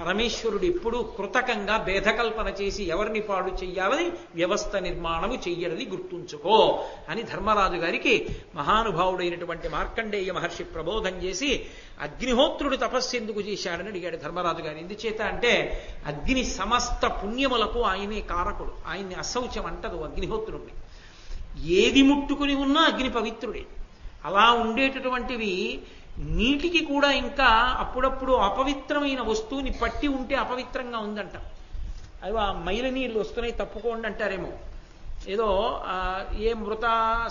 పరమేశ్వరుడు ఎప్పుడూ కృతకంగా భేదకల్పన చేసి ఎవరిని పాడు చెయ్యాలని వ్యవస్థ నిర్మాణము చెయ్యడని గుర్తుంచుకో అని ధర్మరాజు గారికి మహానుభావుడైనటువంటి మార్కండేయ మహర్షి ప్రబోధం చేసి అగ్నిహోత్రుడు తపస్సు ఎందుకు చేశాడని అడిగాడు ధర్మరాజు గారు. ఎందుచేత అంటే అగ్ని సమస్త పుణ్యములకు ఆయనే కారకుడు. ఆయన్ని అశౌచం అంటదు అగ్నిహోత్రుడిని ఏది ముట్టుకుని ఉన్నా అగ్ని పవిత్రుడే. అలా ఉండేటటువంటివి నీటికి కూడా ఇంకా అప్పుడప్పుడు అపవిత్రమైన వస్తువుని పట్టి ఉంటే అపవిత్రంగా ఉందంట. అవి ఆ మైల నీళ్ళు వస్తున్నాయి తప్పుకోండి అంటారేమో. ఏదో ఏ మృత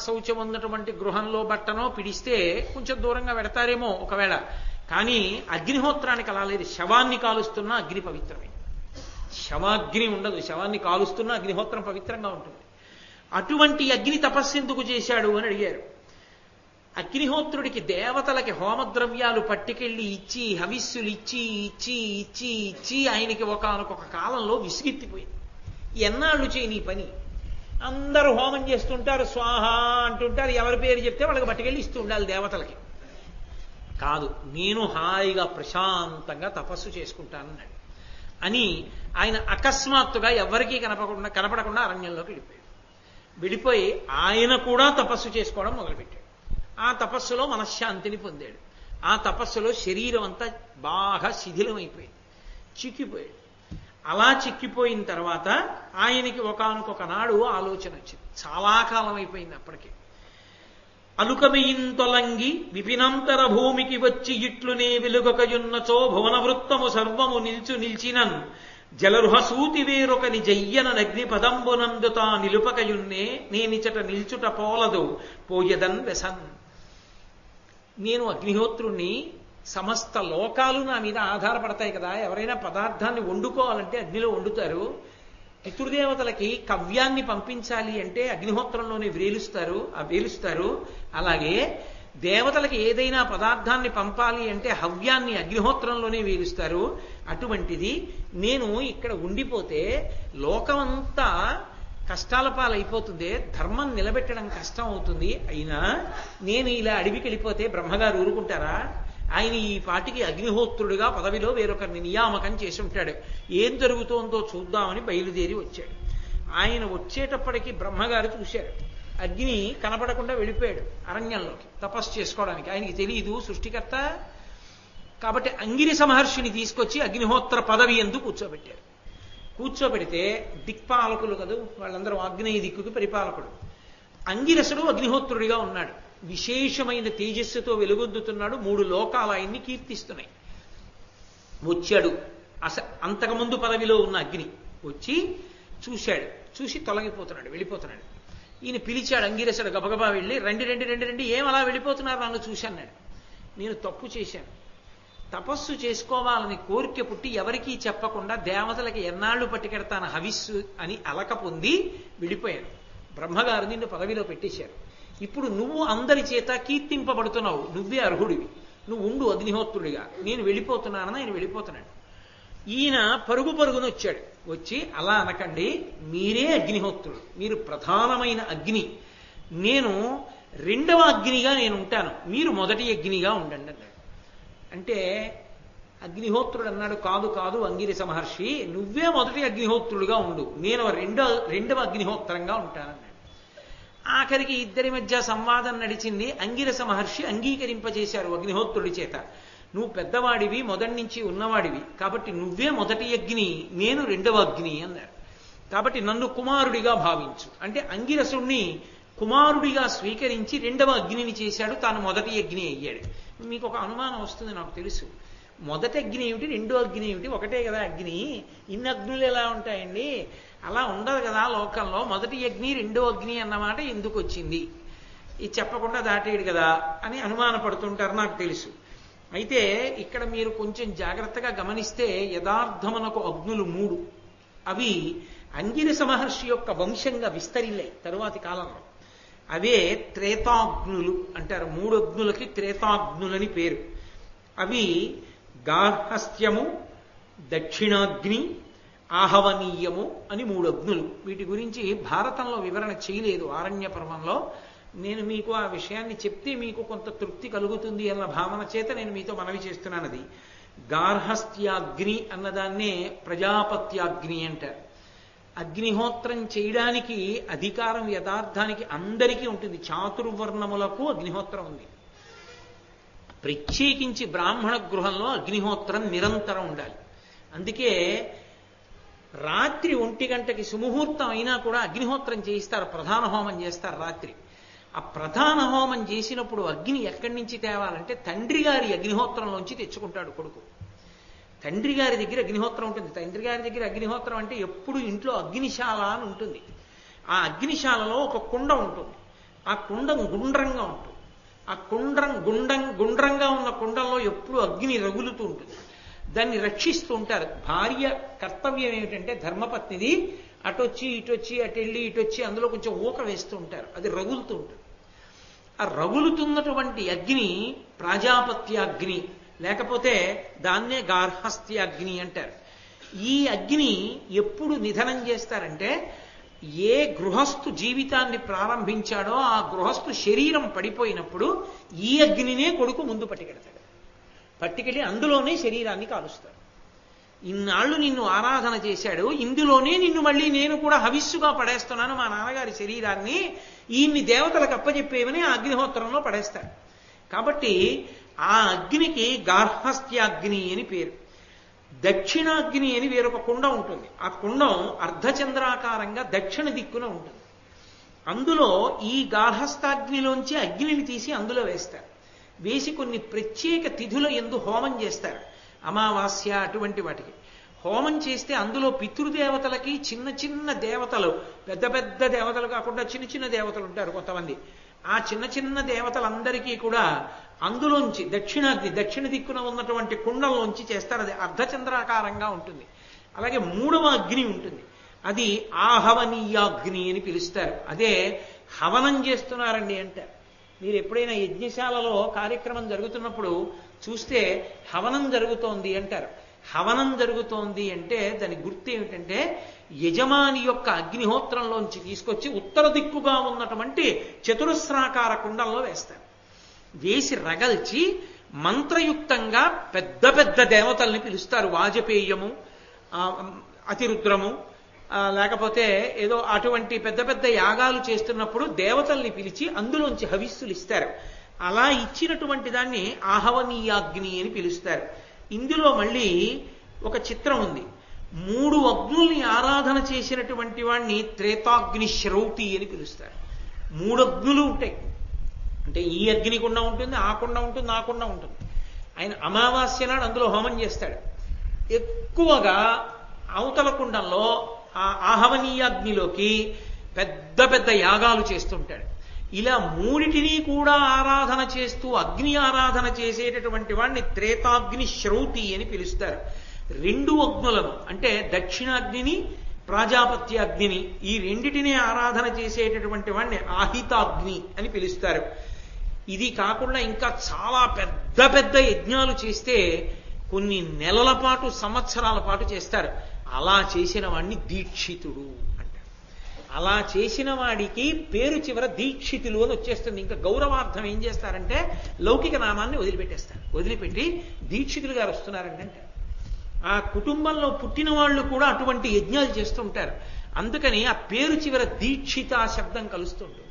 శౌచం ఉన్నటువంటి గృహంలో బట్టనో పిడిస్తే కొంచెం దూరంగా పెడతారేమో ఒకవేళ. కానీ అగ్నిహోత్రానికి అలా లేదు శవాన్ని కాలుస్తున్నా అగ్ని పవిత్రమే. శవాగ్ని ఉండదు. శవాన్ని కాలుస్తున్నా అగ్నిహోత్రం పవిత్రంగా ఉంటుంది. అటువంటి అగ్ని తపస్సు ఎందుకు చేశాడు అని అడిగారు. అగ్నిహోత్రుడికి దేవతలకి హోమద్రవ్యాలు పట్టుకెళ్ళి ఇచ్చి హవిస్సులు ఇచ్చి ఇచ్చి ఇచ్చి ఇచ్చి ఆయనకి ఒకనొక కాలంలో విసిగెత్తిపోయింది. ఎన్నాళ్ళు చేయి నీ పని? అందరూ హోమం చేస్తుంటారు స్వాహ అంటుంటారు ఎవరి పేరు చెప్తే వాళ్ళకి పట్టుకెళ్ళి ఇస్తూ ఉండాలి దేవతలకి. కాదు నేను హాయిగా ప్రశాంతంగా తపస్సు చేసుకుంటానన్నాడు అని ఆయన అకస్మాత్తుగా ఎవరికీ కనపడకుండా కనపడకుండా అరణ్యంలోకి వెళ్ళిపోయాడు. వెళ్ళిపోయి ఆయన కూడా తపస్సు చేసుకోవడం మొదలుపెట్టాడు. ఆ తపస్సులో మనశ్శాంతిని పొందాడు. ఆ తపస్సులో శరీరం అంతా బాగా శిథిలమైపోయింది. చిక్కిపోయాడు. అలా చిక్కిపోయిన తర్వాత ఆయనకి ఒకనొక నాడు ఆలోచన వచ్చింది. చాలా కాలం అయిపోయింది అప్పటికే అలుకమియింతొలంగి విపినంతర భూమికి వచ్చి ఇట్లునే వెలుగకయున్నచో భువన వృత్తము సర్వము నిల్చు నిల్చినన్ జలరుహసూతి వేరొకని జయ్యన నగ్ని పదంబునందుతా నిలుపకయున్నే నేనిచట నిల్చుట పోలదు. పోయదన్ వెసన్ నేను అగ్నిహోత్రుణ్ణి సమస్త లోకాలు నా మీద ఆధారపడతాయి కదా ఎవరైనా పదార్థాన్ని వండుకోవాలంటే అగ్నిలో వండుతారు. పితృదేవతలకి కవ్యాన్ని పంపించాలి అంటే అగ్నిహోత్రంలోనే వేలుస్తారు ఆ వేలుస్తారు. అలాగే దేవతలకి ఏదైనా పదార్థాన్ని పంపాలి అంటే హవ్యాన్ని అగ్నిహోత్రంలోనే వేలుస్తారు. అటువంటిది నేను ఇక్కడ ఉండిపోతే లోకమంతా కష్టాల పాలైపోతుంది ధర్మం నిలబెట్టడం కష్టం అవుతుంది. అయినా నేను ఇలా అడవికి వెళ్ళిపోతే బ్రహ్మగారు ఊరుకుంటారా? ఆయన ఈ పాటికి అగ్నిహోత్రుడిగా పదవిలో వేరొకరిని నియామకం చేసి ఉంటాడు. ఏం జరుగుతోందో చూద్దామని బయలుదేరి వచ్చాడు. ఆయన వచ్చేటప్పటికి బ్రహ్మగారు చూశారు. అగ్ని కనపడకుండా వెళ్ళిపోయాడు అరణ్యంలోకి తపస్సు చేసుకోవడానికి. ఆయనకి తెలియదు సృష్టికర్త. కాబట్టి అంగిరి సమహర్షిని తీసుకొచ్చి అగ్నిహోత్ర పదవి ఎందు కూర్చోబెట్టారు. కూర్చోబెడితే దిక్పాలకులు కదా వాళ్ళందరూ ఆగ్నేయ దిక్కుకి పరిపాలకుడు అంగిరసుడు అగ్నిహోత్రుడిగా ఉన్నాడు. విశేషమైన తేజస్సుతో వెలుగొందుతున్నాడు. మూడు లోకాలు ఆయన్ని కీర్తిస్తున్నాయి. వచ్చాడు. అస అంతకుముందు పదవిలో ఉన్న అగ్ని వచ్చి చూశాడు. చూసి తొలగిపోతున్నాడు వెళ్ళిపోతున్నాడు. ఈయన పిలిచాడు అంగిరసుడు గబగబా వెళ్ళి రండి రండి రండి రండి ఏం అలా వెళ్ళిపోతున్నారు? నన్ను చూశాన్నాడు నేను తప్పు చేశాను. తపస్సు చేసుకోవాలని కోరిక పుట్టి ఎవరికీ చెప్పకుండా దేవతలకి ఎన్నాళ్ళు పట్టుకెడతాను హవిస్సు అని అలక పొంది వెళ్ళిపోయాను బ్రహ్మగారు నిన్ను పదవిలో పెట్టేశారు. ఇప్పుడు నువ్వు అందరి చేత కీర్తింపబడుతున్నావు. నువ్వే అర్హుడివి. నువ్వు ఉండు అగ్నిహోత్రుడిగా. నేను వెళ్ళిపోతున్నానని ఆయన వెళ్ళిపోతున్నాడు. ఈయన పరుగు పరుగున వచ్చాడు. వచ్చి అలా అనకండి మీరే అగ్నిహోత్రుడు. మీరు ప్రధానమైన అగ్ని. నేను రెండవ అగ్నిగా నేను ఉంటాను. మీరు మొదటి అగ్నిగా ఉండండి అన్నాడు. అంటే అగ్నిహోత్రుడు అన్నాడు కాదు కాదు అంగిరిస మహర్షి నువ్వే మొదటి అగ్నిహోత్రుడుగా ఉండు. నేను రెండో రెండవ అగ్నిహోత్రంగా ఉంటానన్నాడు. ఆఖరికి ఇద్దరి మధ్య సంవాదం నడిచింది. అంగిరస మహర్షి అంగీకరింపజేశారు అగ్నిహోత్రుడి చేత. నువ్వు పెద్దవాడివి మొదటి నుంచి ఉన్నవాడివి. కాబట్టి నువ్వే మొదటి అగ్ని నేను రెండవ అగ్ని అన్నారు కాబట్టి నన్ను కుమారుడిగా భావించు. అంటే అంగిరసుణ్ణి కుమారుడిగా స్వీకరించి రెండవ అగ్నిని చేశాడు. తాను మొదటి అగ్ని అయ్యాడు. మీకు ఒక అనుమానం వస్తుంది నాకు తెలుసు. మొదటి అగ్ని ఏమిటి రెండో అగ్ని ఏమిటి ఒకటే కదా అగ్ని. ఇన్ని అగ్నులు ఎలా ఉంటాయండి? అలా ఉండదు కదా లోకంలో. మొదటి అగ్ని రెండో అగ్ని అన్నమాట ఎందుకు వచ్చింది? ఇది చెప్పకుండా దాటేడు కదా అని అనుమానపడుతుంటారు నాకు తెలుసు. అయితే ఇక్కడ మీరు కొంచెం జాగ్రత్తగా గమనిస్తే యథార్థమునకు అగ్నులు మూడు. అవి అంగిరస మహర్షి యొక్క వంశంగా విస్తరిల్లాయి తరువాతి కాలంలో. అవే త్రేతాగ్నులు అంటారు. మూడు అగ్నులకి త్రేతాగ్నులని పేరు. అవి గార్హస్థ్యము దక్షిణాగ్ని ఆహవనీయము అని మూడు అగ్నులు. వీటి గురించి భారతంలో వివరణ చేయలేదు ఆరణ్య పర్వంలో. నేను మీకు ఆ విషయాన్ని చెప్తే మీకు కొంత తృప్తి కలుగుతుంది అన్న భావన చేత నేను మీతో మనవి చేస్తున్నాను అది గార్హస్థ్యాగ్ని అన్నదాన్నే ప్రజాపత్యాగ్ని అంటారు. అగ్నిహోత్రం చేయడానికి అధికారం యథార్థానికి అందరికీ ఉంటుంది. చాతుర్వర్ణములకు అగ్నిహోత్రం ఉంది. ప్రత్యేకించి బ్రాహ్మణ గృహంలో అగ్నిహోత్రం నిరంతరం ఉండాలి. అందుకే రాత్రి ఒంటి గంటకి సుముహూర్తం అయినా కూడా అగ్నిహోత్రం చేయిస్తారు. ప్రధాన హోమం చేస్తారు రాత్రి. ఆ ప్రధాన హోమం చేసినప్పుడు అగ్ని ఎక్కడి నుంచి తేవాలంటే తండ్రి గారి అగ్నిహోత్రంలోంచి తెచ్చుకుంటాడు కొడుకు. తండ్రి గారి దగ్గర అగ్నిహోత్రం ఉంటుంది. తండ్రి గారి దగ్గర అగ్నిహోత్రం అంటే ఎప్పుడు ఇంట్లో అగ్నిశాల అని ఉంటుంది. ఆ అగ్నిశాలలో ఒక కుండ ఉంటుంది. ఆ కుండ గుండ్రంగా ఉంటుంది. ఆ కుండ్రం గుండం గుండ్రంగా ఉన్న కుండంలో ఎప్పుడు అగ్ని రగులుతూ ఉంటుంది. దాన్ని రక్షిస్తూ ఉంటారు. భార్య కర్తవ్యం ఏమిటంటే ధర్మపత్నిది అటొచ్చి ఇటొచ్చి అటెళ్ళి ఇటొచ్చి అందులో కొంచెం ఊక వేస్తూ ఉంటారు. అది రగులుతూ ఉంటుంది. ఆ రగులుతున్నటువంటి అగ్ని ప్రాజాపత్యాగ్ని లేకపోతే దాన్నే గార్హస్థ్యాగ్ని అంటారు. ఈ అగ్ని ఎప్పుడు నిధనం చేస్తారంటే ఏ గృహస్థు జీవితాన్ని ప్రారంభించాడో ఆ గృహస్థు శరీరం పడిపోయినప్పుడు ఈ అగ్నినే కొడుకు ముందు పట్టుకెడతాడు. పట్టుకెళ్ళి అందులోనే శరీరాన్ని కాలుస్తాడు. ఇన్నాళ్ళు నిన్ను ఆరాధన చేశాడు ఇందులోనే నిన్ను మళ్ళీ నేను కూడా హవిస్సుగా పడేస్తున్నాను మా నాన్నగారి శరీరాన్ని ఈయన్ని దేవతలకు అప్పచెప్పేవని ఆ అగ్నిహోత్రంలో పడేస్తాడు. కాబట్టి ఆ అగ్నికి గార్హస్థ్యాగ్ని అని పేరు. దక్షిణాగ్ని అని వేరొక కుండ ఉంటుంది. ఆ కుండం అర్ధచంద్రాకారంగా దక్షిణ దిక్కున ఉంటుంది. అందులో ఈ గార్హస్థాగ్నిలోంచి అగ్నిని తీసి అందులో వేస్తారు. వేసి కొన్ని ప్రత్యేక తిథుల ఎందు హోమం చేస్తారు. అమావాస్య అటువంటి వాటికి. హోమం చేస్తే అందులో పితృదేవతలకి చిన్న చిన్న దేవతలు పెద్ద పెద్ద దేవతలు కాకుండా చిన్న చిన్న దేవతలు ఉంటారు కొంతమంది. ఆ చిన్న చిన్న దేవతలందరికీ కూడా అందులోంచి దక్షిణాది దక్షిణ దిక్కున ఉన్నటువంటి కుండంలోంచి చేస్తారు. అది అర్ధచంద్రాకారంగా ఉంటుంది. అలాగే మూడవ అగ్ని ఉంటుంది. అది ఆహవనీయాగ్ని అని పిలుస్తారు. అదే హవనం చేస్తున్నారండి అంటారు మీరు ఎప్పుడైనా యజ్ఞశాలలో కార్యక్రమం జరుగుతున్నప్పుడు చూస్తే హవనం జరుగుతోంది అంటారు. హవనం జరుగుతోంది అంటే దాని గుర్తు ఏమిటంటే యజమాని యొక్క అగ్నిహోత్రంలోంచి తీసుకొచ్చి ఉత్తర దిక్కుగా ఉన్నటువంటి చతురస్రాకార కుండంలో వేస్తారు. వేసి రగల్చి మంత్రయుక్తంగా పెద్ద పెద్ద దేవతల్ని పిలుస్తారు. వాజపేయము అతిరుద్రము లేకపోతే ఏదో అటువంటి పెద్ద పెద్ద యాగాలు చేస్తున్నప్పుడు దేవతల్ని పిలిచి అందులోంచి హవిస్సులు ఇస్తారు. అలా ఇచ్చినటువంటి దాన్ని ఆహవనీయాగ్ని అని పిలుస్తారు. ఇందులో మళ్ళీ ఒక చిత్రం ఉంది. మూడు అగ్నుల్ని ఆరాధన చేసినటువంటి వాణ్ణి త్రేతాగ్ని శ్రౌతి అని పిలుస్తారు. మూడు అగ్నులు ఉంటాయి. అంటే ఈ అగ్నికుండా ఉంటుంది ఆ కుండ ఉంటుంది నాకుండా కుండ ఉంటుంది. ఆయన అమావాస్య నాడు అందులో హోమం చేస్తాడు. ఎక్కువగా అవతల కుండంలో ఆ ఆహవనీయాగ్నిలోకి పెద్ద పెద్ద యాగాలు చేస్తుంటాడు. ఇలా మూడిటిని కూడా ఆరాధన చేస్తూ అగ్ని ఆరాధన చేసేటటువంటి వాడిని త్రేతాగ్ని శ్రౌతి అని పిలుస్తారు. రెండు అగ్నులను అంటే దక్షిణాగ్నిని ప్రాజాపత్యాగ్నిని ఈ రెండిటిని ఆరాధన చేసేటటువంటి వాడిని ఆహితాగ్ని అని పిలుస్తారు. ఇది కాకుండా ఇంకా చాలా పెద్ద పెద్ద యజ్ఞాలు చేస్తే కొన్ని నెలల పాటు సంవత్సరాల పాటు చేస్తారు. అలా చేసిన వాడిని దీక్షితుడు. అలా చేసిన వాడికి పేరు చివర దీక్షితులు అని వచ్చేస్తుంది. ఇంకా గౌరవార్థం ఏం చేస్తారంటే లౌకిక నామాన్ని వదిలిపెట్టేస్తారు. వదిలిపెట్టి దీక్షితులు గారు వస్తున్నారండి అంటే. ఆ కుటుంబంలో పుట్టిన వాళ్ళు కూడా అటువంటి యజ్ఞాలు చేస్తుంటారు అందుకని ఆ పేరు చివర దీక్షిత శబ్దం కలుస్తుంటుంది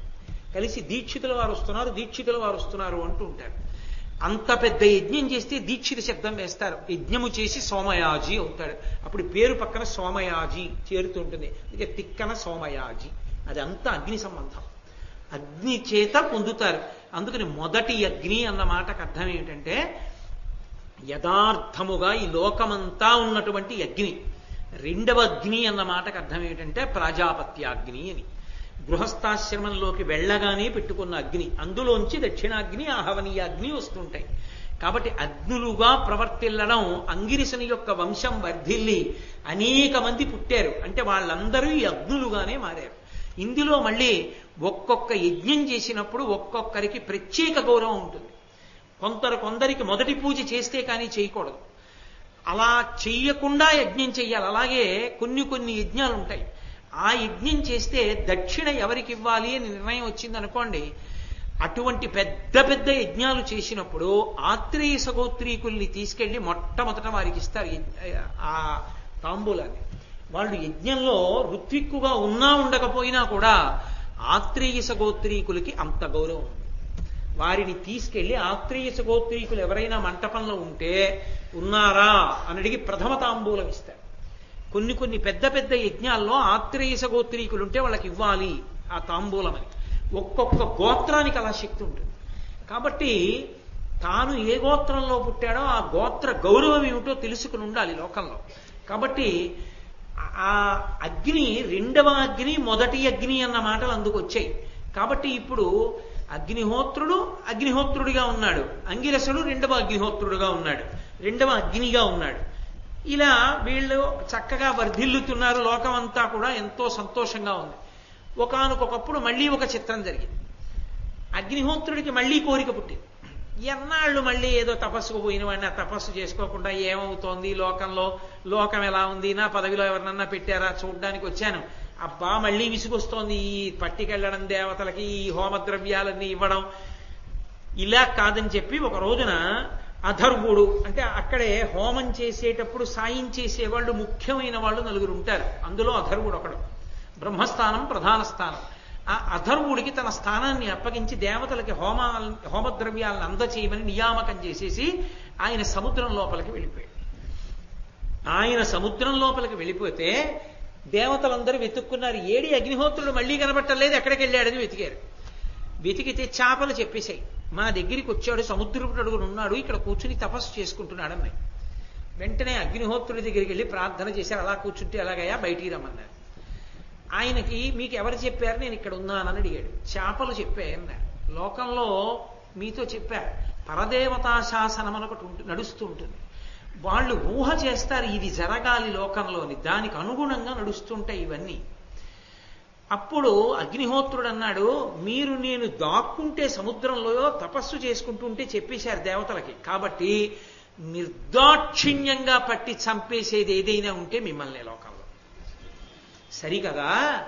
కలిసి దీక్షితుల వారు వస్తున్నారు దీక్షితుల వారు వస్తున్నారు అంటూ ఉంటారు. అంత పెద్ద యజ్ఞం చేస్తే దీక్షిత శబ్దం వేస్తారు. యజ్ఞము చేసి సోమయాజి అవుతాడు. అప్పుడు పేరు పక్కన సోమయాజి చేరుతుంటుంది ఇక తిక్కన సోమయాజి. అది అంతా అగ్ని సంబంధం. అగ్ని చేత పొందుతారు. అందుకని మొదటి అగ్ని అన్న మాటకు అర్థం ఏమిటంటే యథార్థముగా ఈ లోకమంతా ఉన్నటువంటి అగ్ని రెండవ అగ్ని అన్న మాటకు అర్థం ఏమిటంటే ప్రాజాపత్యాగ్ని అని. గృహస్థాశ్రమంలోకి వెళ్ళగానే పెట్టుకున్న అగ్ని. అందులోంచి దక్షిణాగ్ని ఆహవనీయాగ్ని వస్తుంటాయి. కాబట్టి అగ్నులుగా ప్రవర్తిల్లడం అంగిరిసని యొక్క వంశం వర్ధిల్లి అనేక మంది పుట్టారు. అంటే వాళ్ళందరూ ఈ అగ్నులుగానే మారారు. ఇందులో మళ్ళీ ఒక్కొక్క యజ్ఞం చేసినప్పుడు ఒక్కొక్కరికి ప్రత్యేక గౌరవం ఉంటుంది. కొందరు కొందరికి మొదటి పూజ చేస్తే కానీ చేయకూడదు. అలా చెయ్యకుండా యజ్ఞం చెయ్యాలి అలాగే కొన్ని కొన్ని యజ్ఞాలు ఉంటాయి ఆ యజ్ఞం చేస్తే దక్షిణ ఎవరికి ఇవ్వాలి అని నిర్ణయం వచ్చింది అనుకోండి అటువంటి పెద్ద పెద్ద యజ్ఞాలు చేసినప్పుడు ఆత్రేయ సగోత్రీకుల్ని తీసుకెళ్ళి మొట్టమొదట వారికి ఇస్తారు ఆ తాంబూలాన్ని. వాళ్ళు యజ్ఞంలో ఋత్విక్కుగా ఉన్నా ఉండకపోయినా కూడా ఆత్రేయ సగోత్రీకులకి అంత గౌరవం ఉంది. వారిని తీసుకెళ్ళి ఆత్రేయ సగోత్రీకులు ఎవరైనా మంటపంలో ఉంటే ఉన్నారా? అని అడిగి ప్రథమ తాంబూలం ఇస్తారు. కొన్ని కొన్ని పెద్ద పెద్ద యజ్ఞాల్లో ఆత్రేయస గోత్రీకులుంటే వాళ్ళకి ఇవ్వాలి ఆ తాంబూలం అని. ఒక్కొక్క గోత్రానికి అలా శక్తి ఉంటుంది. కాబట్టి తాను ఏ గోత్రంలో పుట్టాడో ఆ గోత్ర గౌరవం ఏమిటో తెలుసుకుని ఉండాలి లోకంలో. కాబట్టి ఆ అగ్ని రెండవ అగ్ని మొదటి అగ్ని అన్న మాటలు అందుకు వచ్చాయి. కాబట్టి ఇప్పుడు అగ్నిహోత్రుడు అగ్నిహోత్రుడిగా ఉన్నాడు. అంగిరసుడు రెండవ అగ్నిహోత్రుడుగా ఉన్నాడు. రెండవ అగ్నిగా ఉన్నాడు. ఇలా వీళ్ళు చక్కగా వర్ధిల్లుతున్నారు. లోకమంతా కూడా ఎంతో సంతోషంగా ఉంది. ఒకనకొకప్పుడు మళ్ళీ ఒక చిత్రం జరిగింది. అగ్నిహోత్రుడికి మళ్ళీ కోరిక పుట్టింది. ఎన్నాళ్ళు మళ్ళీ ఏదో తపస్సుకు పోయిన వాడిని ఆ తపస్సు చేసుకోకుండా ఏమవుతోంది? లోకంలో లోకం ఎలా ఉంది? నా పదవిలో ఎవరినన్నా పెట్టారా? చూడ్డానికి వచ్చాను. అబ్బా మళ్ళీ విసుగొస్తోంది ఈ పట్టికెళ్ళడం దేవతలకి ఈ హోమద్రవ్యాలన్నీ ఇవ్వడం. ఇలా కాదని చెప్పి ఒక రోజున అధర్వుడు. అంటే అక్కడే హోమం చేసేటప్పుడు సాయం చేసేవాళ్ళు ముఖ్యమైన వాళ్ళు నలుగురు ఉంటారు. అందులో అధర్వుడు ఒకడు. బ్రహ్మస్థానం ప్రధాన స్థానం. ఆ అధర్వుడికి తన స్థానాన్ని అప్పగించి దేవతలకి హోమ హోమద్రవ్యాలను అందచేయమని నియామకం చేసేసి ఆయన సముద్రం లోపలికి వెళ్ళిపోయాడు. ఆయన సముద్రం లోపలికి వెళ్ళిపోతే దేవతలందరూ వెతుక్కున్నారు. ఏడి అగ్నిహోత్రుడు మళ్ళీ కనబట్టలేదు ఎక్కడికి వెళ్ళాడని వెతికారు. వెతికితే చేపలు చెప్పేశాయి. మా దగ్గరికి వచ్చాడు సముద్రపు అడుగును ఉన్నాడు ఇక్కడ కూర్చుని తపస్సు చేసుకుంటున్నాడన్నాయి వెంటనే అగ్నిహోత్రుడి దగ్గరికి వెళ్ళి ప్రార్థన చేశారు అలా కూర్చుంటే ఎలాగయ్యా బయటికి రమ్మన్నారు. ఆయనకి మీకు ఎవరు చెప్పారు? నేను ఇక్కడ ఉన్నానని అడిగాడు. చేపలు చెప్పాయన్నారు లోకంలో మీతో చెప్పారు పరదేవతా శాసనం అని ఒకటి నడుస్తూ ఉంటుంది. వాళ్ళు ఊహ చేస్తారు ఇది జరగాలి లోకంలోని. దానికి అనుగుణంగా నడుస్తుంటాయి ఇవన్నీ. అప్పుడు అగ్నిహోత్రుడు అన్నాడు మీరు నేను దాక్కుంటే సముద్రంలో తపస్సు చేసుకుంటుంటే చెప్పేశారు దేవతలకి. కాబట్టి నిర్దాక్షిణ్యంగా పట్టి చంపేసేది ఏదైనా ఉంటే మిమ్మల్ని లోకంలో. సరికదా?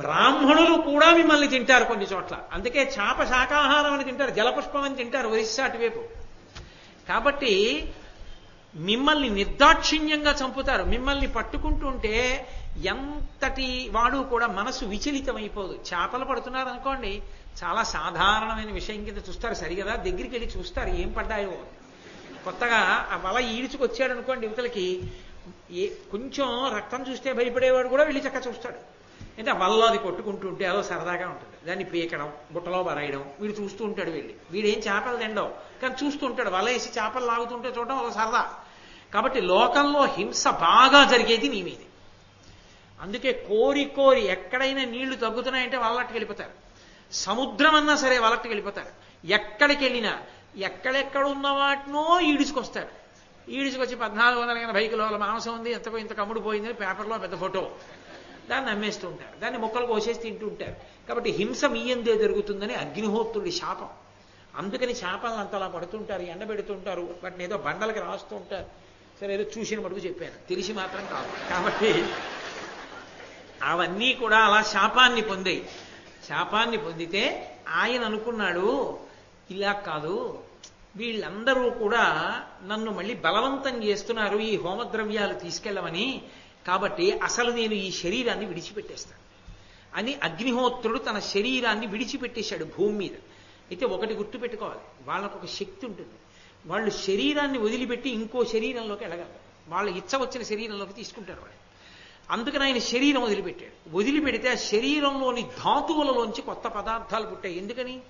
బ్రాహ్మణులు కూడా మిమ్మల్ని తింటారు కొన్ని చోట్ల. అందుకే చాప శాకాహారం అని తింటారు జలపుష్పం అని తింటారు ఒరిస్సా అటువైపు. కాబట్టి మిమ్మల్ని నిర్దాక్షిణ్యంగా చంపుతారు. మిమ్మల్ని పట్టుకుంటుంటే ఎంతటి వాడు కూడా మనసు విచలితమైపోదు. చేపలు పడుతున్నారు అనుకోండి చాలా సాధారణమైన విషయం కింద చూస్తారు. సరిగదా దగ్గరికి వెళ్ళి చూస్తారు. ఏం పడ్డాయో. కొత్తగా ఆ వల ఈడ్చుకొచ్చాడు అనుకోండి యువతలకి ఏ కొంచెం రక్తం చూస్తే భయపడేవాడు కూడా వెళ్ళి చక్క చూస్తాడు. అంటే ఆ వల్ల అది కొట్టుకుంటుంటే అదో సరదాగా ఉంటుంది. దాన్ని పీకడం బుట్టలో బరాయడం వీడు చూస్తూ ఉంటాడు వెళ్ళి. వీడేం చేపలు తిండవు కానీ చూస్తూ ఉంటాడు. వల వేసి చేపలు లాగుతుంటే చూడడం ఒక సరదా. కాబట్టి లోకంలో హింస బాగా జరిగేది నీ మీదే. అందుకే కోరి కోరి ఎక్కడైనా నీళ్ళు తగ్గుతున్నాయంటే వాళ్ళకి వెళ్ళిపోతారు. సముద్రం అన్నా సరే వాళ్ళకి వెళ్ళిపోతారు. ఎక్కడికి వెళ్ళినా ఎక్కడెక్కడ ఉన్న వాటినో ఈడుచుకొస్తారు. ఈడుచుకొచ్చి పద్నాలుగు వందల ఎనభై కిలోల మాంసం ఉంది ఎంతకో ఇంత కమ్ముడు పోయిందని పేపర్లో పెద్ద ఫోటో. దాన్ని అమ్మేస్తూ ఉంటారు. దాన్ని మొక్కలు కోసేసి తింటూ ఉంటారు. కాబట్టి హింస మీయందే జరుగుతుందని అగ్నిహోత్రుడి శాపం. అందుకని చేపలను అంతలా పడుతుంటారు ఎండబెడుతుంటారు వాటిని ఏదో బండలకి రాస్తూ ఉంటారు. ఏదో చూసిన మటుకు చెప్పాను. తెలిసి మాత్రం కాదు. కాబట్టి అవన్నీ కూడా అలా శాపాన్ని పొందాయి. శాపాన్ని పొందితే ఆయన అనుకున్నాడు ఇలా కాదు వీళ్ళందరూ కూడా నన్ను మళ్ళీ బలవంతం చేస్తున్నారు ఈ హోమద్రవ్యాలు తీసుకెళ్ళమని. కాబట్టి అసలు నేను ఈ శరీరాన్ని విడిచిపెట్టేస్తాను అని అగ్నిహోత్రుడు తన శరీరాన్ని విడిచిపెట్టేశాడు భూమి మీద. అయితే ఒకటి గుర్తుపెట్టుకోవాలి. వాళ్ళకు ఒక శక్తి ఉంటుంది. వాళ్ళు శరీరాన్ని వదిలిపెట్టి ఇంకో శరీరంలోకి వెళ్ళగలరు. వాళ్ళ ఇచ్చ వచ్చిన శరీరంలోకి తీసుకుంటారు వాళ్ళు. అందుకని ఆయన శరీరం వదిలిపెట్టాడు. వదిలిపెడితే ఆ శరీరంలోని ధాతువులలోంచి కొత్త పదార్థాలు పుట్టాయి. ఎందుకని?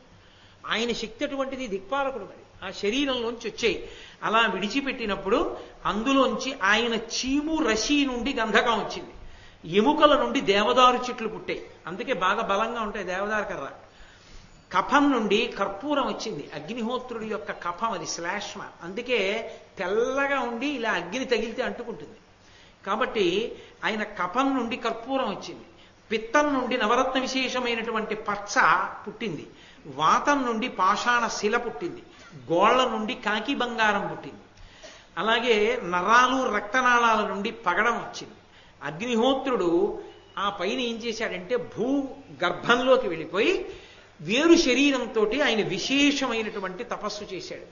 ఆయన శక్తి అటువంటిది దిక్పాలకుడు మరి. ఆ శరీరంలోంచి వచ్చాయి. అలా విడిచిపెట్టినప్పుడు అందులోంచి ఆయన చీము రషి నుండి గంధకం వచ్చింది. ఎముకల నుండి దేవదారు చెట్లు పుట్టాయి. అందుకే బాగా బలంగా ఉంటాయి దేవదారు కర్ర. కఫం నుండి కర్పూరం వచ్చింది. అగ్నిహోత్రుడి యొక్క కఫం అది శ్లాష్మ. అందుకే తెల్లగా ఉండి ఇలా అగ్ని తగిలితే అంటుకుంటుంది. కాబట్టి ఆయన కఫం నుండి కర్పూరం వచ్చింది. పిత్తం నుండి నవరత్న విశేషమైనటువంటి పచ్చ పుట్టింది. వాతం నుండి పాషాణ శిల పుట్టింది. గోళ్ళ నుండి కాకి బంగారం పుట్టింది. అలాగే నరాలు రక్తనాళాల నుండి పగడం వచ్చింది. అగ్నిహోత్రుడు ఆ పైన ఏం చేశాడంటే భూ గర్భంలోకి వెళ్ళిపోయి వేరు శరీరంతో ఆయన విశేషమైనటువంటి తపస్సు చేశాడు.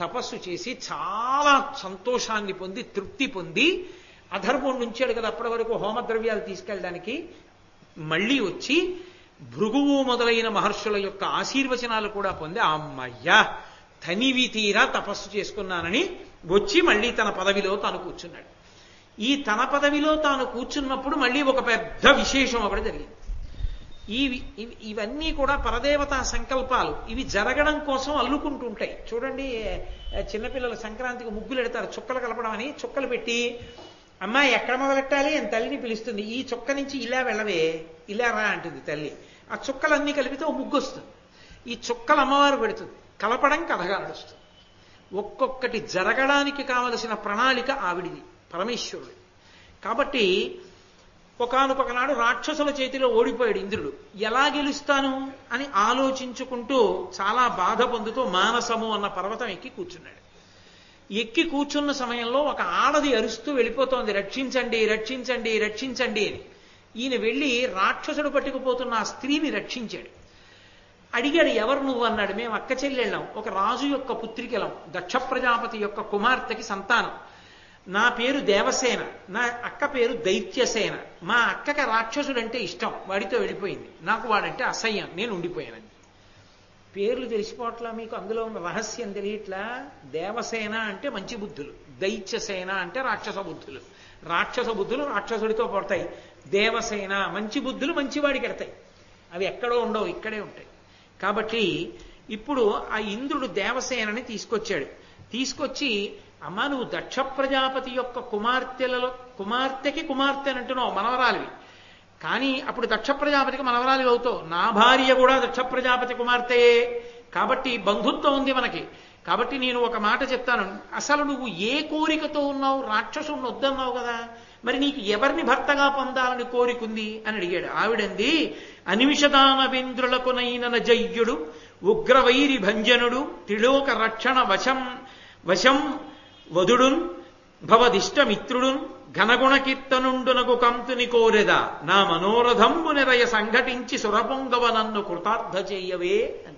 తపస్సు చేసి చాలా సంతోషాన్ని పొంది తృప్తి పొంది అధర్మం నుంచాడు కదా అప్పటి వరకు హోమద్రవ్యాలు తీసుకెళ్ళడానికి మళ్ళీ వచ్చి భృగువు మొదలైన మహర్షుల యొక్క ఆశీర్వచనాలు కూడా పొంది అమ్మయ్యా తనివి తీరా తపస్సు చేసుకున్నానని వచ్చి మళ్ళీ తన పదవిలో తాను కూర్చున్నాడు. ఈ తన పదవిలో తాను కూర్చున్నప్పుడు మళ్ళీ ఒక పెద్ద విశేషం ఒకటి జరిగింది. ఇవి ఇవి- ఇవన్నీ కూడా పరదేవతా సంకల్పాలు. ఇవి జరగడం కోసం అల్లుకుంటుంటాయి. చూడండి చిన్నపిల్లలు సంక్రాంతికి ముగ్గులు ఎడతారు. చుక్కలు కలపడం అని చుక్కలు పెట్టి అమ్మాయి ఎక్కడ మొదలెట్టాలి? అని తల్లిని పిలుస్తుంది. ఈ చుక్క నుంచి ఇలా వెళ్ళవే ఇలా రా అంటుంది తల్లి. ఆ చుక్కలన్నీ కలిపితే ఓ ముగ్గు వస్తుంది. ఈ చుక్కలు అమ్మవారు పెడుతుంది. కలపడం కథగా నడుస్తుంది ఒక్కొక్కటి జరగడానికి కావలసిన ప్రణాళిక ఆవిడిది పరమేశ్వరుడు కాబట్టి ఒకనొక నాడు రాక్షసుల చేతిలో ఓడిపోయాడు ఇంద్రుడు. ఎలా గెలుస్తాను? అని ఆలోచించుకుంటూ చాలా బాధ పొందుతూ మానసము అన్న పర్వతం ఎక్కి కూర్చున్నాడు. ఎక్కి కూర్చున్న సమయంలో ఒక ఆడది అరుస్తూ వెళ్ళిపోతోంది. రక్షించండి రక్షించండి రక్షించండి అని. ఈయన వెళ్ళి రాక్షసుడు పట్టుకుపోతున్న ఆ స్త్రీని రక్షించాడు. అడిగాడు ఎవరు నువ్వు? అన్నాడు. మేము అక్క చెల్లెళ్ళాం. ఒక రాజు యొక్క పుత్రికలం. దక్ష ప్రజాపతి యొక్క కుమార్తెకి సంతానం. నా పేరు దేవసేన నా అక్క పేరు దైత్యసేన. మా అక్కకి రాక్షసుడంటే ఇష్టం వాడితో వెళ్ళిపోయింది. నాకు వాడంటే అసహ్యం నేను ఉండిపోయానని పేర్లు తెలిసిపోవట్లా మీకు? అందులో ఉన్న రహస్యం తెలియట్లా? దేవసేన అంటే మంచి బుద్ధులు దైత్యసేన అంటే రాక్షస బుద్ధులు. రాక్షస బుద్ధులు రాక్షసుడితో పడతాయి. దేవసేన మంచి బుద్ధులు మంచివాడికి ఎడతాయి. అవి ఎక్కడో ఉండవు ఇక్కడే ఉంటాయి. కాబట్టి ఇప్పుడు ఆ ఇంద్రుడు దేవసేనని తీసుకొచ్చాడు. తీసుకొచ్చి అమ్మ నువ్వు దక్ష ప్రజాపతి యొక్క కుమార్తెలలో కుమార్తెకి కుమార్తె అని అంటున్నావు మనవరాలివి. కానీ అప్పుడు దక్ష ప్రజాపతికి మనవరాలి అవుతావు. నా భార్య కూడా దక్ష ప్రజాపతి కుమార్తెయే. కాబట్టి బంధుత్వం ఉంది మనకి. కాబట్టి నేను ఒక మాట చెప్తాను. అసలు నువ్వు ఏ కోరికతో ఉన్నావు? రాక్షసుని వద్దన్నావు కదా. మరి నీకు ఎవరిని భర్తగా పొందాలని కోరికుంది అని అడిగాడు. ఆవిడంది అనిమిషదానవేంద్రులకునైన జయ్యుడు ఉగ్రవైరి భంజనుడు త్రిలోక రక్షణ వశం వశం వధుడున్ భవదిష్టమిత్రుడున్ ఘనగుణ కీర్తనుండునకు కంతుని కోరెద నా మనోరథంబు నిరయ సంఘటించి సురపుంగవ నన్ను కృతార్థ చెయ్యవే అని.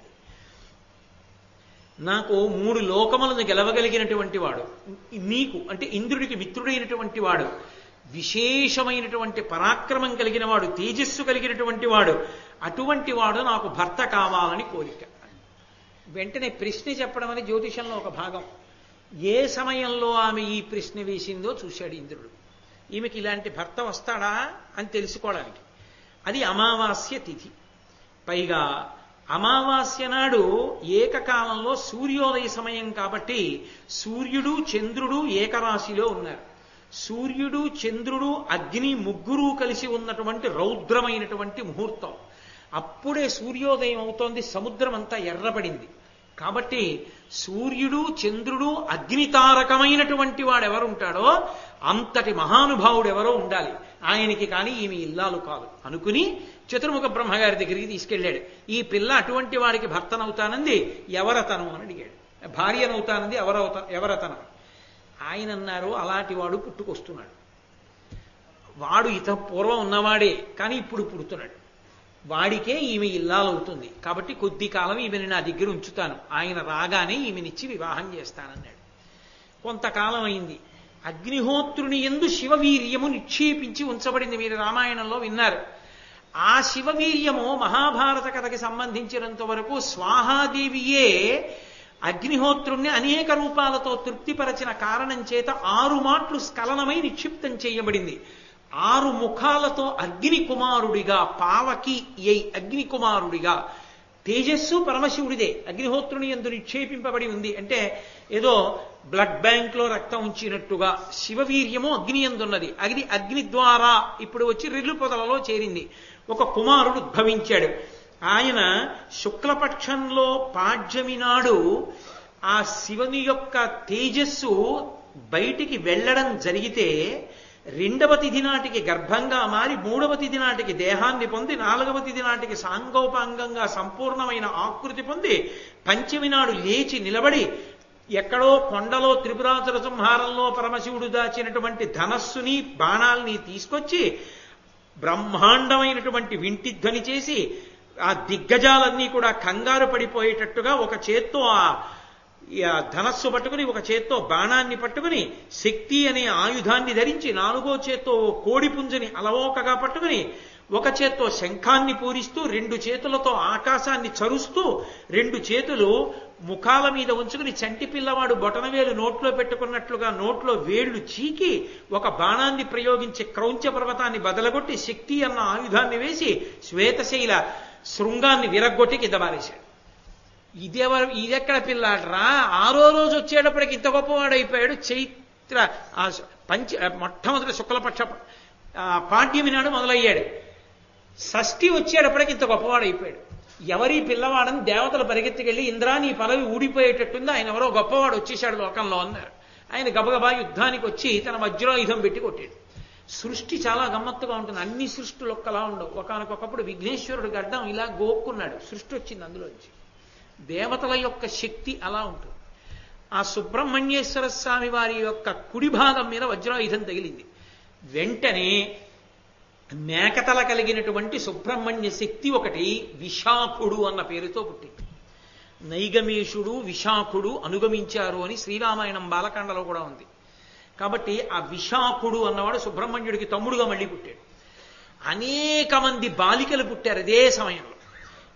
నాకు మూడు లోకములను గెలవగలిగినటువంటి వాడు నీకు అంటే ఇంద్రుడికి మిత్రుడైనటువంటి వాడు విశేషమైనటువంటి పరాక్రమం కలిగిన వాడు తేజస్సు కలిగినటువంటి వాడు అటువంటి వాడు నాకు భర్త కావాలని కోరిక. వెంటనే ప్రశ్న చెప్పడం అనేది జ్యోతిషంలో ఒక భాగం. ఏ సమయంలో ఆమె ఈ ప్రశ్న వేసిందో చూశాడు ఇంద్రుడు. ఈమెకి ఇలాంటి భర్త వస్తాడా అని తెలుసుకోవడానికి. అది అమావాస్య తిథి. పైగా అమావాస్య నాడు ఏకకాలంలో సూర్యోదయ సమయం కాబట్టి సూర్యుడు చంద్రుడు ఏకరాశిలో ఉన్నారు. సూర్యుడు చంద్రుడు అగ్ని ముగ్గురు కలిసి ఉన్నటువంటి రౌద్రమైనటువంటి ముహూర్తం. అప్పుడే సూర్యోదయం అవుతోంది సముద్రం అంతా ఎర్రబడింది. కాబట్టి సూర్యుడు చంద్రుడు అగ్నితారకమైనటువంటి వాడు ఎవరుంటాడో అంతటి మహానుభావుడు ఎవరో ఉండాలి. ఆయనకి కానీ ఈమె ఇల్లాలు కాదు. అనుకుని చతుర్ముఖ బ్రహ్మగారి దగ్గరికి తీసుకెళ్ళాడు. ఈ పిల్ల అటువంటి వాడికి భర్తనవుతానంది ఎవరతను అని అడిగాడు. భార్యనవుతానంది ఎవరవుతా ఎవరతను? ఆయన అన్నారు అలాంటి వాడు పుట్టుకొస్తున్నాడు. వాడు ఇత పూర్వం ఉన్నవాడే కానీ ఇప్పుడు పుడుతున్నాడు. వాడికే ఈమె ఇల్లాలవుతుంది. కాబట్టి కొద్ది కాలం ఈమెని నా దగ్గర ఉంచుతాను. ఆయన రాగానే ఈమెనిచ్చి వివాహం చేస్తానన్నాడు. కొంతకాలం అయింది అగ్నిహోత్రుని ఎందు శివవీర్యము నిక్షేపించి ఉంచబడింది. మీరు రామాయణంలో విన్నారు. ఆ శివవీర్యము మహాభారత కథకి సంబంధించినంత వరకు స్వాహాదేవియే అగ్నిహోత్రుణ్ణి అనేక రూపాలతో తృప్తిపరచిన కారణం చేత ఆరు మాట్లు స్ఖలనమై నిక్షిప్తం చేయబడింది. ఆరు ముఖాలతో అగ్ని కుమారుడిగా పావకి ఎయ్ అగ్ని కుమారుడిగా. తేజస్సు పరమశివుడిదే. అగ్నిహోత్రుని ఎందు నిక్షేపింపబడి ఉంది. అంటే ఏదో బ్లడ్ బ్యాంక్లో రక్తం ఉంచినట్టుగా శివవీర్యము అగ్ని ఎందున్నది అగ్ని అగ్ని ద్వారా ఇప్పుడు వచ్చి రిల్లు పొదలలో చేరింది. ఒక కుమారుడు ఉద్భవించాడు. ఆయన శుక్లపక్షంలో పాడ్యమి నాడు ఆ శివుని యొక్క తేజస్సు బయటికి వెళ్ళడం జరిగితే రెండవ తిథి నాటికి గర్భంగా మారి మూడవ తిథి నాటికి దేహాన్ని పొంది నాలుగవ తిథి నాటికి సాంగోపాంగంగా సంపూర్ణమైన ఆకృతి పొంది పంచమి నాడు లేచి నిలబడి ఎక్కడో కొండలో త్రిపురాసుర సంహారంలో పరమశివుడు దాచినటువంటి ధనస్సుని బాణాల్ని తీసుకొచ్చి బ్రహ్మాండమైనటువంటి వింటి ధ్వని చేసి ఆ దిగ్గజాలన్నీ కూడా కంగారు పడిపోయేటట్టుగా ఒక చేత్తో ఆ ఆ ధనస్సు పట్టుకుని ఒక చేత్తో బాణాన్ని పట్టుకుని శక్తి అనే ఆయుధాన్ని ధరించి నాలుగో చేత్తో ఓ కోడి పుంజని అలవోకగా పట్టుకుని ఒక చేత్తో శంఖాన్ని పూరిస్తూ రెండు చేతులతో ఆకాశాన్ని చరుస్తూ రెండు చేతులు ముఖాల మీద ఉంచుకుని చంటి పిల్లవాడు బొటనవేలు నోట్లో పెట్టుకున్నట్లుగా నోట్లో వేళ్ళు చీకి ఒక బాణాన్ని ప్రయోగించి క్రౌంచ పర్వతాన్ని బదలగొట్టి శక్తి అన్న ఆయుధాన్ని వేసి శ్వేతశైల శృంగాన్ని విరగ్గొట్టి కింద ఇదెవరు ఇదెక్కడ పిల్లాడరా? ఆరో రోజు వచ్చేటప్పటికి ఇంత గొప్పవాడు అయిపోయాడు చైత్ర ఆ పంచ మొట్టమొదటి శుక్లపక్ష పాడ్యమి నాడు మొదలయ్యాడు. షష్ఠి వచ్చేటప్పటికి ఇంత గొప్పవాడు అయిపోయాడు ఎవరి పిల్లవాడని దేవతలు పరిగెత్తికెళ్ళి ఇంద్రా నీ పదవి ఊడిపోయేటట్టుంది. ఆయన ఎవరో గొప్పవాడు వచ్చేశాడు లోకంలో అన్నారు. ఆయన గబగబా యుద్ధానికి వచ్చి తన వజ్రాయుధం పెట్టి కొట్టాడు. సృష్టి చాలా గమ్మత్తుగా ఉంటుంది. అన్ని సృష్టిలు ఒక్కలా ఉండవు. ఒకనకొకప్పుడు విఘ్నేశ్వరుడు గడ్డం ఇలా గోక్కున్నాడు. సృష్టి వచ్చింది అందులోంచి. దేవతల యొక్క శక్తి అలా ఉంటుంది. ఆ సుబ్రహ్మణ్యేశ్వర స్వామి వారి యొక్క కుడి భాగం మీద వజ్రాయుధం తగిలింది. వెంటనే మేకతల కలిగినటువంటి సుబ్రహ్మణ్య శక్తి ఒకటి విశాఖుడు అన్న పేరుతో పుట్టింది. నైగమేషుడు విశాఖుడు అనుగమించారు అని శ్రీరామాయణం బాలకాండలో కూడా ఉంది. కాబట్టి ఆ విశాఖుడు అన్నవాడు సుబ్రహ్మణ్యుడికి తమ్ముడుగా మళ్ళీ పుట్టాడు. అనేక మంది బాలికలు పుట్టారు అదే సమయంలో.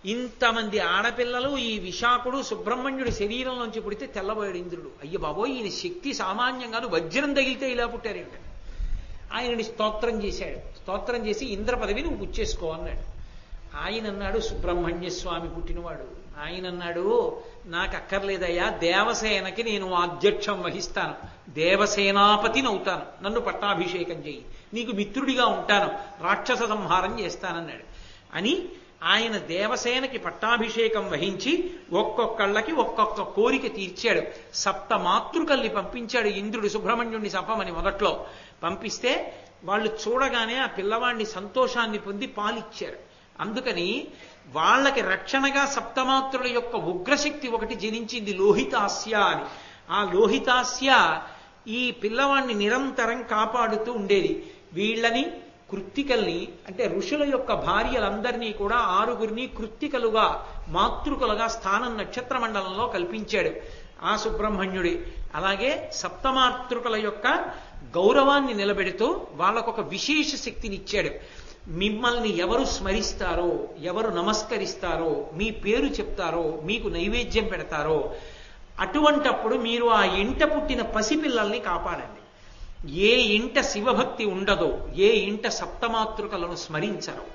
ఇంతమంది ఆడపిల్లలు ఈ విశాఖుడు సుబ్రహ్మణ్యుడి శరీరంలోంచి పుడితే తెల్లబోయాడు ఇంద్రుడు. అయ్య బాబోయ్ ఈయన శక్తి సామాన్యంగాను వజ్రం తగిలితే ఇలా పుట్టారేమిట ఆయనని స్తోత్రం చేశాడు. స్తోత్రం చేసి ఇంద్ర పదవి నువ్వు పుచ్చేసుకో అన్నాడు. ఆయన అన్నాడు సుబ్రహ్మణ్య స్వామి పుట్టినవాడు. ఆయన అన్నాడు నాకు అక్కర్లేదయ్యా దేవసేనకి నేను అధ్యక్షం వహిస్తాను. దేవసేనాపతిని అవుతాను. నన్ను పట్టాభిషేకం చేయి నీకు మిత్రుడిగా ఉంటాను. రాక్షస సంహారం చేస్తానన్నాడు. అని ఆయన దేవసేనకి పట్టాభిషేకం వహించి ఒక్కొక్కళ్ళకి ఒక్కొక్క కోరిక తీర్చాడు. సప్త మాతృకల్ని పంపించాడు ఇంద్రుడు సుబ్రహ్మణ్యుణ్ణి చంపమని మొదట్లో. పంపిస్తే వాళ్ళు చూడగానే ఆ పిల్లవాడిని సంతోషాన్ని పొంది పాలిచ్చారు. అందుకని వాళ్ళకి రక్షణగా సప్తమాతృల యొక్క ఉగ్రశక్తి ఒకటి జనించింది లోహితాస్య అని. ఆ లోహితాస్య ఈ పిల్లవాణ్ణి నిరంతరం కాపాడుతూ ఉండేది. వీళ్ళని కృత్తికల్ని అంటే ఋషుల యొక్క భార్యలందరినీ కూడా ఆరుగురిని కృత్తికలుగా మాతృకలుగా స్థానం నక్షత్ర మండలంలో కల్పించాడు ఆ సుబ్రహ్మణ్యుడి. అలాగే సప్తమాతృకల యొక్క గౌరవాన్ని నిలబెడుతూ వాళ్ళకు ఒక విశేష శక్తినిచ్చాడు. మిమ్మల్ని ఎవరు స్మరిస్తారో ఎవరు నమస్కరిస్తారో మీ పేరు చెప్తారో మీకు నైవేద్యం పెడతారో అటువంటప్పుడు మీరు ఆ ఇంట పుట్టిన పసిపిల్లల్ని కాపాడండి. ఏ ఇంట శివభక్తి ఉండదో ఏ ఇంట సప్తమాతృకలను స్మరించరో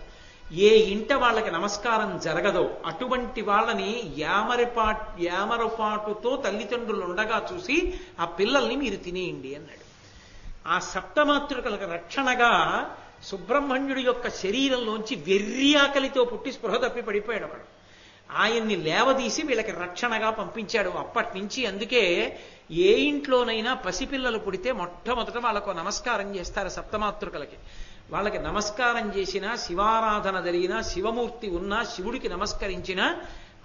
ఏ ఇంట వాళ్ళకి నమస్కారం జరగదో అటువంటి వాళ్ళని యామరిపా యామరపాటుతో తల్లిదండ్రులు ఉండగా చూసి ఆ పిల్లల్ని మీరు తినేయండి అన్నాడు. ఆ సప్తమాతృకలకు రక్షణగా సుబ్రహ్మణ్యుడి యొక్క శరీరంలోంచి వెర్రి ఆకలితో పుట్టి స్పృహ తప్పి పడిపోయాడు ఒకడు ఆయన్ని లేవదీసి వీళ్ళకి రక్షణగా పంపించాడు అప్పటి నుంచి అందుకే ఏ ఇంట్లోనైనా పసిపిల్లలు పుడితే మొట్టమొదట వాళ్ళకు నమస్కారం చేస్తారు సప్తమాతృకలకి. వాళ్ళకి నమస్కారం చేసినా శివారాధన జరిగినా శివమూర్తి ఉన్నా శివుడికి నమస్కరించినా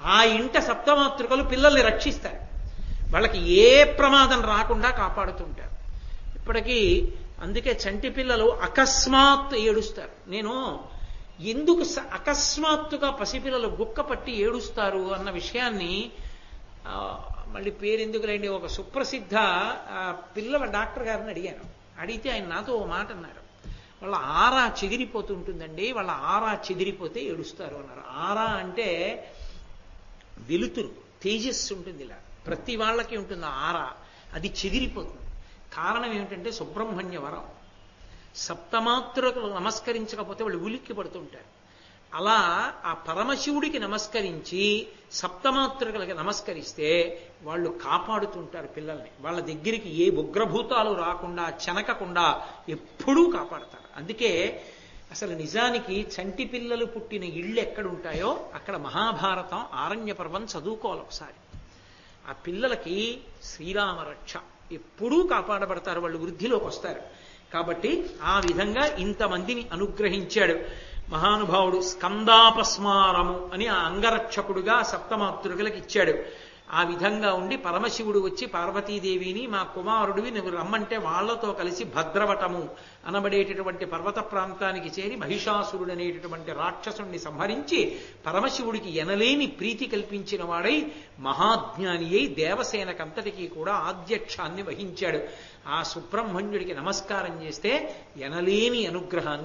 ఆ ఇంట సప్తమాతృకలు పిల్లల్ని రక్షిస్తారు. వాళ్ళకి ఏ ప్రమాదం రాకుండా కాపాడుతుంటారు. ఇప్పటికీ అందుకే చంటి పిల్లలు అకస్మాత్ ఏడుస్తారు. నేను ఎందుకు అకస్మాత్తుగా పసిపిల్లలు గుక్క పట్టి ఏడుస్తారు అన్న విషయాన్ని మళ్ళీ పేరు ఎందుకులేండి ఒక సుప్రసిద్ధ పిల్లల డాక్టర్ గారిని అడిగాను. అడిగితే ఆయన నాతో ఓ మాట అన్నారు. వాళ్ళ ఆరా చెదిరిపోతుంటుందండి. వాళ్ళ ఆరా చెదిరిపోతే ఏడుస్తారు అన్నారు. ఆరా అంటే వెలుతురు తేజస్సు ఉంటుంది ఇలా. ప్రతి వాళ్ళకి ఉంటుంది ఆరా. అది చెదిరిపోతుంది. కారణం ఏమిటంటే సుబ్రహ్మణ్య వరం. సప్తమాత్రులకు నమస్కరించకపోతే వాళ్ళు ఉలిక్కి పడుతుంటారు అలా ఆ పరమశివుడికి నమస్కరించి సప్తమాతృకలకి నమస్కరిస్తే వాళ్ళు కాపాడుతుంటారు పిల్లల్ని. వాళ్ళ దగ్గరికి ఏ ఉగ్రభూతాలు రాకుండా చెనకకుండా ఎప్పుడూ కాపాడతారు. అందుకే అసలు నిజానికి చంటి పిల్లలు పుట్టిన ఇళ్ళు ఎక్కడుంటాయో అక్కడ మహాభారతం ఆరణ్య పర్వం చదువుకోవాలి ఒకసారి. ఆ పిల్లలకి శ్రీరామరక్ష ఎప్పుడూ కాపాడబడతారు వాళ్ళు వృద్ధిలోకి వస్తారు. కాబట్టి ఆ విధంగా ఇంతమందిని అనుగ్రహించాడు. మహానుభావుడు స్కందాపస్మారము అని ఆ అంగరక్షకుడుగా సప్తమాతృకులకు ఇచ్చాడు. ఆ విధంగా ఉండి పరమశివుడు వచ్చి పార్వతీదేవిని మా కుమారుడివి నువ్వు రమ్మంటే వాళ్ళతో కలిసి భద్రవటము అనబడేటటువంటి పర్వత ప్రాంతానికి చేరి మహిషాసురుడు అనేటటువంటి రాక్షసుణ్ణి సంహరించి పరమశివుడికి ఎనలేని ప్రీతి కల్పించిన వాడై మహాజ్ఞాని అయి దేవసేనకంతటికీ కూడా ఆధ్యక్షాన్ని వహించాడు. ఆ సుబ్రహ్మణ్యుడికి నమస్కారం చేస్తే ఎనలేని అనుగ్రహాన్ని